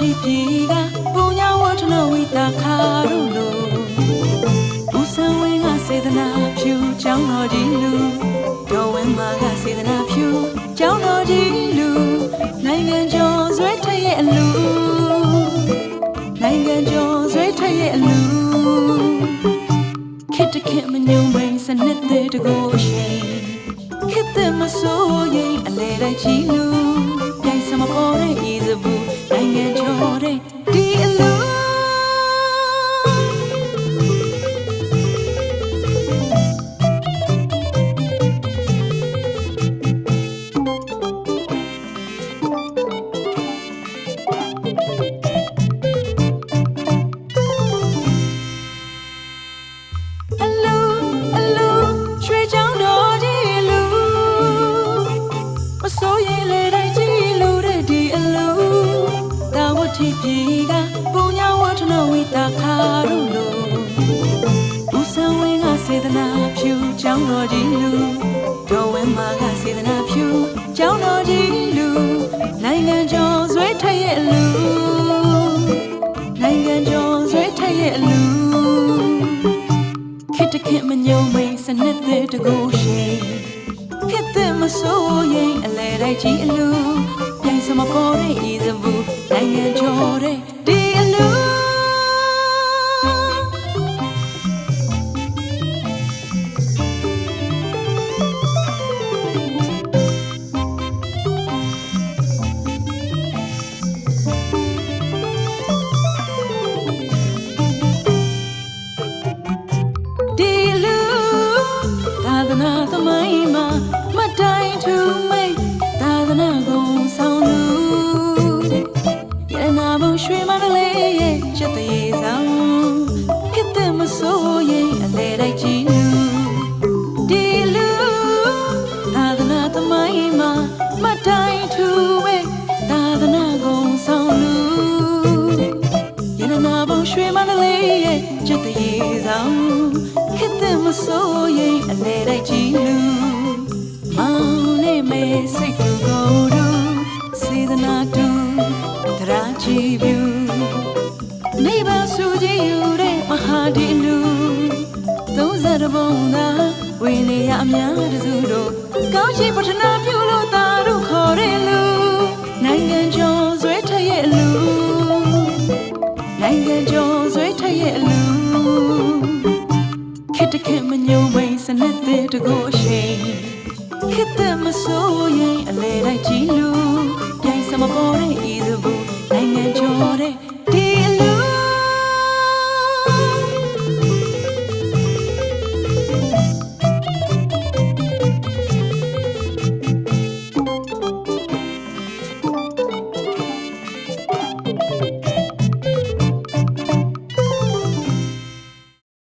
ချီပြီကပူညာဝထနဝိတာခါရုလိုဦးစံဝင်းကစေတနာဖြူเจ้าတော်ဒီလူတော်ဝင်းမာကစေတနာဖြူเจ้าတော်ဒီလူနိုင်ငံကျော်ဆွဲထရဲ့အလူနိုင်ငံကျော်ဆွဲထရဲ့အလူခစ်တခစ်မညုံပိန်စနစ်တဲ့တကိုရှိခစ်တဲ့မစိုးရင်အလဲတိုင်းချီလူ စိုးရင်လေတိုင်းကြီးလူတဲ့ဒီအလူတာဝတိပြေကပူညာဝထနဝိတာခါတို့လိုဦးဆန်းဝင်းကစေတနာဖြူချောင်းတော်ကြီးလူတော်ဝင်းမာကစေတနာဖြူချောင်းတော်ကြီးလူနိုင်ငံကျော်ဆွဲထက်ရဲ့အလူနိုင်ငံကျော်ဆွဲထက်ရဲ့အလူခစ်တခစ်မညုံမိန်စနစ်တဲ့တကူရှိခစ်တဲ့ မစိုးရင်အလဲလိုက်ကြီးအလူပြိုင်စမပေါ်တဲ့ဤ ချက်သေးဆောင်ဖြစ်တဲ့မစိုးရင်အလဲလိုက်ကြည့်လူဒီလူသာသနာသမိုင်းမှာမတ်တိုင်းထူမိတ်သာသနာကုံဆောင်လူရတနာဘုံရွှေမန္တလေးရဲ့ချစ်တရေဆောင်ခစ်တဲ့မစိုးရင်အလဲတိုက်ကြီးလူမောင်လေးမဲစိတ်ကူကိုယ်တို့စေတနာတူတရာချီပြူ နေပါဆူကြည်ယူတဲ့မဟာဒီလူ30ဘုံသာဝေနေရအများတစုတို့ကောင်းချီပထနာပြုလို့သာတို့ခေါ်တဲ့လူနိုင်ငံကျော်ဆွဲထက်ရဲ့လူနိုင်ငံကျော်ဆွဲထက်ရဲ့လူခက်တခက်မညုံမိန်စနစ်တဲ့တကိုအရှိန်ခက်တဲ့မစိုးရင်အလေတိုင်းကြည့်လူပြိုင်စမပေါ်တဲ့ဤသူနိုင်ငံကျော်တဲ့